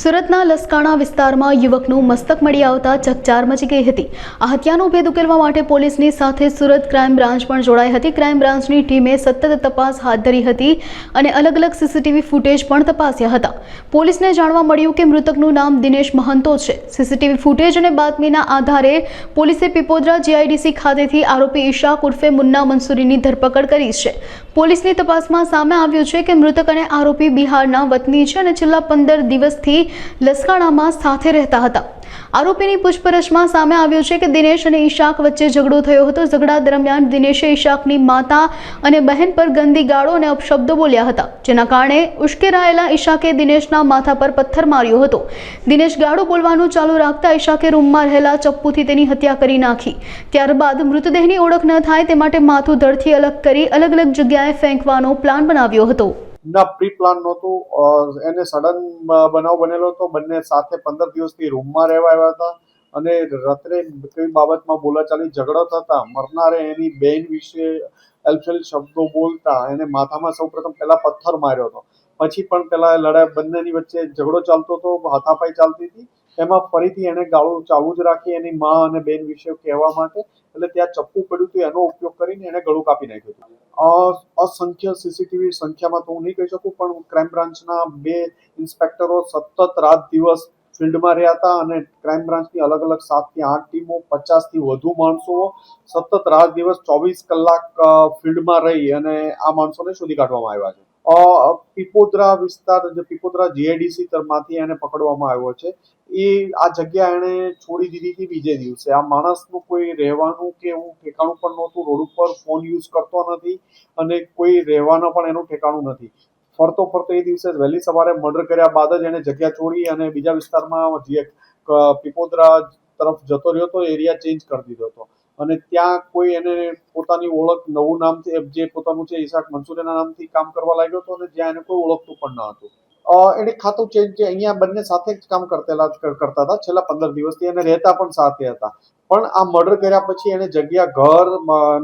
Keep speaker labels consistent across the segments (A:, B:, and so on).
A: સુરતના લસકાણા વિસ્તારમાં યુવકનું મસ્તક મળી આવતા ચકચાર મચી ગઈ હતી. આ હત્યાનો ભેદ ઉકેલવા માટે પોલીસની સાથે સુરત ક્રાઇમ બ્રાન્ચ પણ જોડાઈ હતી. ક્રાઇમ બ્રાન્ચની ટીમે સતત તપાસ હાથ ધરી હતી અને અલગ અલગ સીસીટીવી ફૂટેજ પણ તપાસ્યા હતા. પોલીસને જાણવા મળ્યું કે મૃતકનું નામ દિનેશ મહંતો છે. સીસીટીવી ફૂટેજ અને બાતમીના આધારે પોલીસે પીપોદરા જીઆઈડીસી ખાતેથી આરોપી ઈશાક ઉર્ફે મુન્ના મંસૂરીની ધરપકડ કરી છે. પોલીસની તપાસમાં સામે આવ્યું છે કે મૃતક અને આરોપી બિહારના વતની છે અને છેલ્લા પંદર દિવસથી લસકાણામાં સાથે રહેતા હતા. આરોપીની પૂછપરછમાં સામે આવ્યું છે કે દિનેશ અને ઈશાક વચ્ચે ઝઘડો થયો હતો. ઝઘડા દરમિયાન દિનેશે ઈશાકની માતા અને બહેન પર ગંદી ગાળો અને અપશબ્દો બોલ્યા હતા. જેના કારણે ઉશ્કેરાયેલા ઈશાકે દિનેશના માથા પર પથ્થર માર્યો હતો. દિનેશ ગાળો બોલવાનું ચાલુ રાખતા ઈશાકે રૂમમાં રહેલા ચપ્પુથી તેની હત્યા કરી નાખી. ત્યારબાદ મૃતદેહની ઓળખ ન થાય તે માટે માથું ધડથી અલગ કરી અલગ અલગ જગ્યાએ ફેંકવાનો પ્લાન બનાવ્યો હતો.
B: ના પ્રી પ્લાન નહોતું એને સડન બનાવ બનેલો હતો. બંને સાથે પંદર દિવસથી રૂમમાં રહેવા આવ્યા હતા. અને રાત્રે કઈ બાબતમાં બોલાચાલી ઝઘડો થતા મરનારે એની બેન વિશે એલફેલ શબ્દો બોલતા એને માથામાં સૌપ્રથમ પહેલા પથ્થર માર્યો હતો. પછી પણ પેલા લડાઈ બંનેની વચ્ચે ઝઘડો ચાલતો હતો, હાથાપાઈ ચાલતી હતી. એમાં ફરીથી એને ગાળું ચાલુ જ રાખી એની મા અને બેન વિશે કહેવા માટે, એટલે ત્યાં ચપ્પુ પડ્યું હતું, એનો ઉપયોગ કરીને એને ગળું કાપી નાખ્યું અસંખ્ય સીસીટીવી સંખ્યામાં તો હું નહીં કહી શકું, પણ ક્રાઇમ બ્રાન્ચના બે ઇન્સ્પેક્ટરો સતત રાત દિવસ ફિલ્ડમાં રહ્યા હતા અને ક્રાઇમ બ્રાન્ચની અલગ અલગ સાતથી આઠ ટીમો, પચાસથી વધુ માણસો સતત રાત દિવસ ચોવીસ કલાક ફિલ્ડમાં રહી અને આ માણસોને શોધી કાઢવામાં આવ્યા છે. પીપોદરા વિસ્તાર, જે પીપોદરા જીઆઈડીસી તરફમાંથી એને પકડવામાં આવ્યો છે એ આ જગ્યા એણે છોડી દીધી હતી બીજે દિવસે. આ માણસનું કોઈ રહેવાનું કે એવું ઠેકાણું પણ નહોતું. રોડ ઉપર ફોન યુઝ કરતો નથી અને કોઈ રહેવાનું પણ એનું ઠેકાણું નથી. ફરતો ફરતો એ દિવસે વહેલી સવારે મર્ડર કર્યા બાદ જ એને જગ્યા છોડી અને બીજા વિસ્તારમાં જે પીપોદરા તરફ જતો રહ્યો હતો એરિયા ચેન્જ કરી દીધો હતો. અને ત્યાં કોઈ એને પોતાની ઓળખ, નવું નામથી જે પોતાનું છે, ઈશાક મનસુરેના નામથી કામ કરવા લાગ્યો હતો અને જ્યાં એને કોઈ ઓળખતું પણ ન હતું. એને ખાતું ચેન્જ કે અહીંયા બંને સાથે જ કામ કરતેલા કરતા હતા છેલ્લા પંદર દિવસથી અને રહેતા પણ સાથે હતા. પણ આ મર્ડર કર્યા પછી એને જગ્યા, ઘર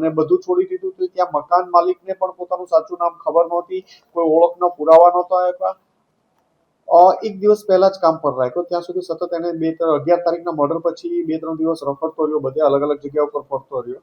B: ને બધું છોડી દીધું હતું. ત્યાં મકાન માલિકને પણ પોતાનું સાચું નામ ખબર નહોતી. કોઈ ઓળખનો પુરાવા નહોતો આપ્યા. એક દિવસ પહેલા જ કામ પર રાખ્યો. ત્યાં સુધી સતત એને બે અગિયાર તારીખના મર્ડર પછી બે ત્રણ દિવસ રખડતો રહ્યો. બધે અલગ અલગ જગ્યા ઉપર ફરતો રહ્યો.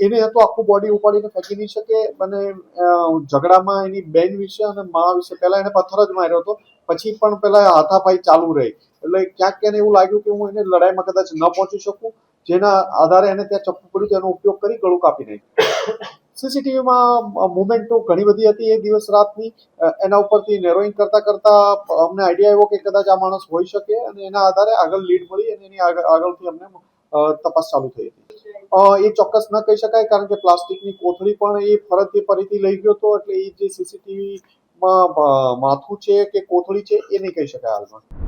B: એને તો આખું બોડી ઉપાડીને ફેંકી નહીં શકે અને ઝઘડામાં એની બેન વિશે અને મા વિશે પહેલા એને પથ્થર જ માર્યો હતો, પછી પણ પેલા હાથાપાઈ ચાલુ રહી. એટલે ક્યાંક એને એવું લાગ્યું કે હું એને લડાઈમાં કદાચ ન પહોંચી શકું, જેના આધારે એને ત્યાં ચપ્પુ પડ્યું, તેનો ઉપયોગ કરી ગળું કાપી નાખ્યું. સીસીટીવીમાં મુવમેન્ટો ઘણી બધી હતી એ દિવસ રાતની. એના ઉપરથી નેરોઈંગ કરતા કરતા અમને આઈડિયા આવ્યો કે કદાચ આ માણસ હોઈ શકે અને એના આધારે આગળ લીડ મળી અને એની આગળથી અમને તપાસ ચાલુ થઈ હતી. એ ચોક્કસ ન કહી શકાય કારણ કે પ્લાસ્ટિકની કોથળી પણ એ ફરતે ફરીથી લઈ ગયો હતો એટલે એ જે સીસીટીવીમાં માથું છે કે કોથળી છે એ નહીં કહી શકાય હાલમાં.